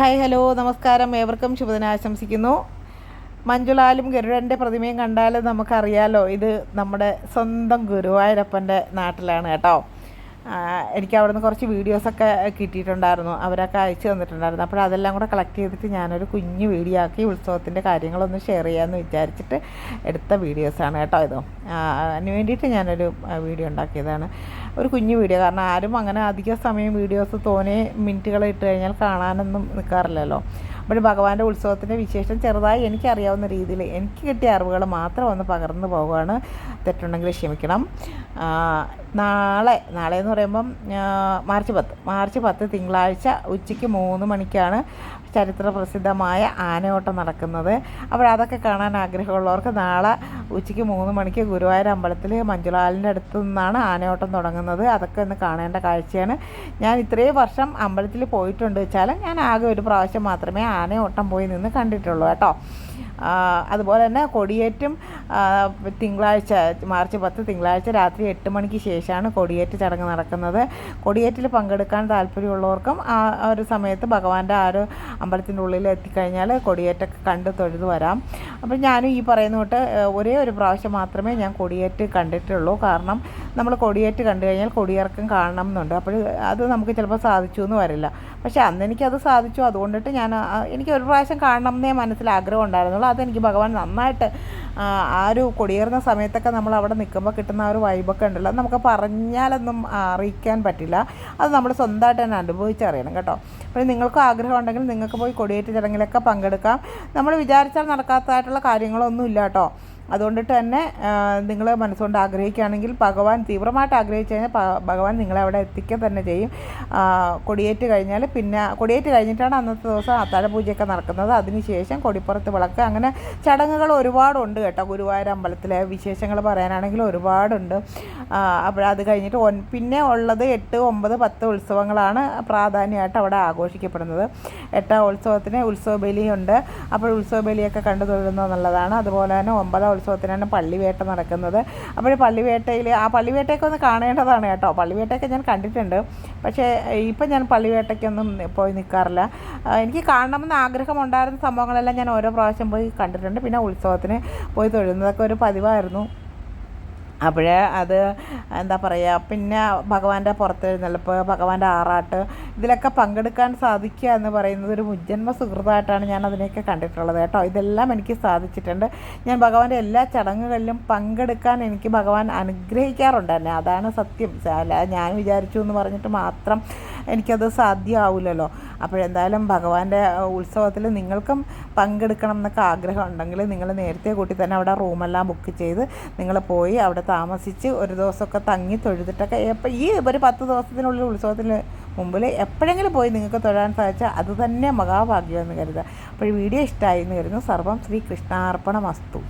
Hi hello നമസ്കാരം. ഏവർക്കും ശുഭദിനാശംസിക്കുന്നു മഞ്ജുളാലും ഗരുഡന്റെ പ്രതിമയും കണ്ടാൽ നമുക്കറിയാലോ ഇത് നമ്മുടെ സ്വന്തം ഗുരുവായൂരപ്പന്റെ നാട്ടിലാണ് കേട്ടോ. എനിക്ക് അവിടെ നിന്ന് കുറച്ച് വീഡിയോസൊക്കെ കിട്ടിയിട്ടുണ്ടായിരുന്നു. അവരൊക്കെ അയച്ചു തന്നിട്ടുണ്ടായിരുന്നു. അപ്പോൾ അതെല്ലാം കൂടെ കളക്ട് ചെയ്തിട്ട് ഞാനൊരു കുഞ്ഞു വീഡിയോ ആക്കി ഉത്സവത്തിന്റെ കാര്യങ്ങളൊന്ന് ഷെയർ ചെയ്യാമെന്ന് വിചാരിച്ചിട്ട് എടുത്ത വീഡിയോസാണ് കേട്ടോ ഇത്. അതിന് വേണ്ടിയിട്ട് ഞാനൊരു വീഡിയോ ഉണ്ടാക്കിയതാണ്. ഒരു കുഞ്ഞു വീഡിയോ. കാരണം ആരും അങ്ങനെ അധിക സമയം വീഡിയോസ് തോനെ മിനിറ്റുകൾ ഇട്ട് കഴിഞ്ഞാൽ കാണാനൊന്നും നിൽക്കാറില്ലല്ലോ അപ്പോൾ ഭഗവാന്റെ ഉത്സവത്തിന്റെ വിശേഷം ചെറുതായി എനിക്കറിയാവുന്ന രീതിയിൽ എനിക്ക് കിട്ടിയ അറിവുകൾ മാത്രം ഒന്ന് പകർന്നു പോവുകയാണ്. തെറ്റുണ്ടെങ്കിൽ ക്ഷമിക്കണം. നാളെ നാളെ എന്ന് പറയുമ്പം മാർച്ച് പത്ത്. മാർച്ച് പത്ത് തിങ്കളാഴ്ച ഉച്ചയ്ക്ക് മൂന്ന് മണിക്കാണ് ചരിത്ര പ്രസിദ്ധമായ ആനയോട്ടം നടക്കുന്നത്. അപ്പോൾ അതൊക്കെ കാണാൻ ആഗ്രഹമുള്ളവർക്ക് നാളെ ഉച്ചയ്ക്ക് മൂന്ന് മണിക്ക് ഗുരുവായൂർ അമ്പലത്തിൽ മഞ്ജുലാലിന്റെ അടുത്ത് നിന്നാണ് ആനയോട്ടം തുടങ്ങുന്നത്. അതൊക്കെ ഒന്ന് കാണേണ്ട കാഴ്ചയാണ്. ഞാൻ ഇത്രയും വർഷം അമ്പലത്തിൽ പോയിട്ടുണ്ട് വെച്ചാൽ ഞാൻ ആകെ ഒരു പ്രാവശ്യം മാത്രമേ ആനയോട്ടം പോയി നിന്ന് കണ്ടിട്ടുള്ളൂ കേട്ടോ. അതുപോലെ തന്നെ കൊടിയേറ്റും തിങ്കളാഴ്ച മാർച്ച് പത്ത് തിങ്കളാഴ്ച രാത്രി എട്ട് മണിക്ക് ശേഷമാണ് കൊടിയേറ്റ് ചടങ്ങ് നടക്കുന്നത്. കൊടിയേറ്റിൽ പങ്കെടുക്കാൻ താല്പര്യമുള്ളവർക്കും ആ ആ ഒരു സമയത്ത് ഭഗവാന്റെ ആ ഒരു അമ്പലത്തിന്റെ ഉള്ളിൽ എത്തിക്കഴിഞ്ഞാൽ കൊടിയേറ്റൊക്കെ കണ്ട് തൊഴുതു വരാം. അപ്പം ഞാനും ഈ പറയുന്ന തൊട്ട് ഒരേ ഒരു പ്രാവശ്യം മാത്രമേ ഞാൻ കൊടിയേറ്റ് കണ്ടിട്ടുള്ളൂ. കാരണം നമ്മൾ കൊടിയേറ്റ് കണ്ടു കഴിഞ്ഞാൽ കൊടിയിറക്കം കാണണം എന്നുണ്ട്. അപ്പോൾ അത് നമുക്ക് ചിലപ്പോൾ സാധിച്ചു എന്ന് വരില്ല. പക്ഷേ അന്ന് എനിക്കത് സാധിച്ചു. അതുകൊണ്ടിട്ട് ഞാൻ എനിക്ക് ഒരു പ്രാവശ്യം കാണണം എന്നേ മനസ്സിൽ ആഗ്രഹം ഉണ്ടായിരുന്നുള്ളൂ. അതെനിക്ക് ഭഗവാൻ നന്നായിട്ട് ആ ഒരു കൊടിയേറുന്ന സമയത്തൊക്കെ നമ്മൾ അവിടെ നിൽക്കുമ്പോൾ കിട്ടുന്ന ആ ഒരു വൈബൊക്കെ ഉണ്ടല്ലോ. നമുക്ക് പറഞ്ഞാലൊന്നും അറിയിക്കാൻ പറ്റില്ല. അത് നമ്മൾ സ്വന്തമായിട്ട് തന്നെ അനുഭവിച്ചറിയണം കേട്ടോ. അപ്പോൾ നിങ്ങൾക്ക് ആഗ്രഹം ഉണ്ടെങ്കിൽ നിങ്ങൾക്ക് പോയി കൊടിയേറ്റ് ചടങ്ങിലൊക്കെ പങ്കെടുക്കാം. നമ്മൾ വിചാരിച്ചാൽ നടക്കാത്തതായിട്ടുള്ള കാര്യങ്ങളൊന്നും ഇല്ല കേട്ടോ. അതുകൊണ്ടിട്ട് തന്നെ നിങ്ങൾ മനസ്സുകൊണ്ട് ആഗ്രഹിക്കുകയാണെങ്കിൽ ഭഗവാൻ തീവ്രമായിട്ട് ആഗ്രഹിച്ചു കഴിഞ്ഞാൽ ഭഗവാൻ നിങ്ങളെ അവിടെ എത്തിക്കുക തന്നെ ചെയ്യും. കൊടിയേറ്റ് കഴിഞ്ഞാൽ പിന്നെ കൊടിയേറ്റ് കഴിഞ്ഞിട്ടാണ് അന്നത്തെ ദിവസം അത്താഴ പൂജയൊക്കെ നടക്കുന്നത്. അതിനുശേഷം കൊടിപ്പുറത്ത് വിളക്ക്. അങ്ങനെ ചടങ്ങുകൾ ഒരുപാടുണ്ട് കേട്ടോ. ഗുരുവായൂർ അമ്പലത്തിലെ വിശേഷങ്ങൾ പറയാനാണെങ്കിൽ ഒരുപാടുണ്ട്. അപ്പോൾ അത് കഴിഞ്ഞിട്ട് ഒൻ പിന്നെ ഉള്ളത് എട്ട് ഒമ്പത് പത്ത് ഉത്സവങ്ങളാണ് പ്രാധാന്യമായിട്ട് അവിടെ ആഘോഷിക്കപ്പെടുന്നത്. എട്ടാം ഉത്സവത്തിന് ഉത്സവ ബലിയുണ്ട് അപ്പോൾ ഉത്സവ ബലിയൊക്കെ കണ്ടു തൊഴുന്നത് നല്ലതാണ്. അതുപോലെ തന്നെ ഒമ്പതാം ഉത്സവത്തിനാണ് പള്ളിവേട്ട നടക്കുന്നത്. അപ്പോൾ പള്ളിവേട്ടയിൽ ആ പള്ളിവേട്ടയൊക്കെ ഒന്ന് കാണേണ്ടതാണ് കേട്ടോ. പള്ളിവേട്ടയൊക്കെ ഞാൻ കണ്ടിട്ടുണ്ട്. പക്ഷേ ഇപ്പം ഞാൻ പള്ളിവേട്ടയ്ക്കൊന്നും പോയി നിൽക്കാറില്ല എനിക്ക് കാണണമെന്ന് ആഗ്രഹമുണ്ടായിരുന്ന സംഭവങ്ങളെല്ലാം ഞാൻ ഓരോ പ്രാവശ്യം പോയി കണ്ടിട്ടുണ്ട്. പിന്നെ ഉത്സവത്തിന് പോയി തൊഴുന്നതൊക്കെ ഒരു പതിവായിരുന്നു. അപ്പോഴേ അത് എന്താ പറയുക പിന്നെ ഭഗവാന്റെ പുറത്തെഴുന്നള്ളിപ്പ് ഭഗവാന്റെ ആറാട്ട് ഇതിലൊക്കെ പങ്കെടുക്കാൻ സാധിക്കുക എന്ന് പറയുന്നത് ഒരു മുജ്ജന്മ സുഹൃത്തായിട്ടാണ് ഞാൻ അതിനെയൊക്കെ കണ്ടിട്ടുള്ളത് കേട്ടോ. ഇതെല്ലാം എനിക്ക് സാധിച്ചിട്ടുണ്ട്. ഞാൻ ഭഗവാന്റെ എല്ലാ ചടങ്ങുകളിലും പങ്കെടുക്കാൻ എനിക്ക് ഭഗവാൻ അനുഗ്രഹിക്കാറുണ്ട് തന്നെ അതാണ് സത്യം. ഞാൻ വിചാരിച്ചു എന്ന് പറഞ്ഞിട്ട് മാത്രം എനിക്കത് സാധ്യമാവില്ലല്ലോ. അപ്പോഴെന്തായാലും ഭഗവാന്റെ ഉത്സവത്തിൽ നിങ്ങൾക്കും പങ്കെടുക്കണം എന്നൊക്കെ ആഗ്രഹം ഉണ്ടെങ്കിൽ നിങ്ങൾ നേരത്തെ കൂട്ടി തന്നെ അവിടെ റൂമെല്ലാം ബുക്ക് ചെയ്ത് നിങ്ങൾ പോയി അവിടെ താമസിച്ച് ഒരു ദിവസമൊക്കെ തങ്ങി തൊഴുതിട്ടൊക്കെ എപ്പോൾ ഈ ഒരു പത്ത് ദിവസത്തിനുള്ളിൽ ഉത്സവത്തിന് മുമ്പിൽ എപ്പോഴെങ്കിലും പോയി നിങ്ങൾക്ക് തൊഴാൻ സാധിച്ചാൽ അത് തന്നെ മഹാഭാഗ്യമെന്ന് കരുതുക. അപ്പോൾ വീഡിയോ ഇഷ്ടമായി എന്ന് കരുതുന്നു. സർവം ശ്രീ കൃഷ്ണാർപ്പണമസ്തു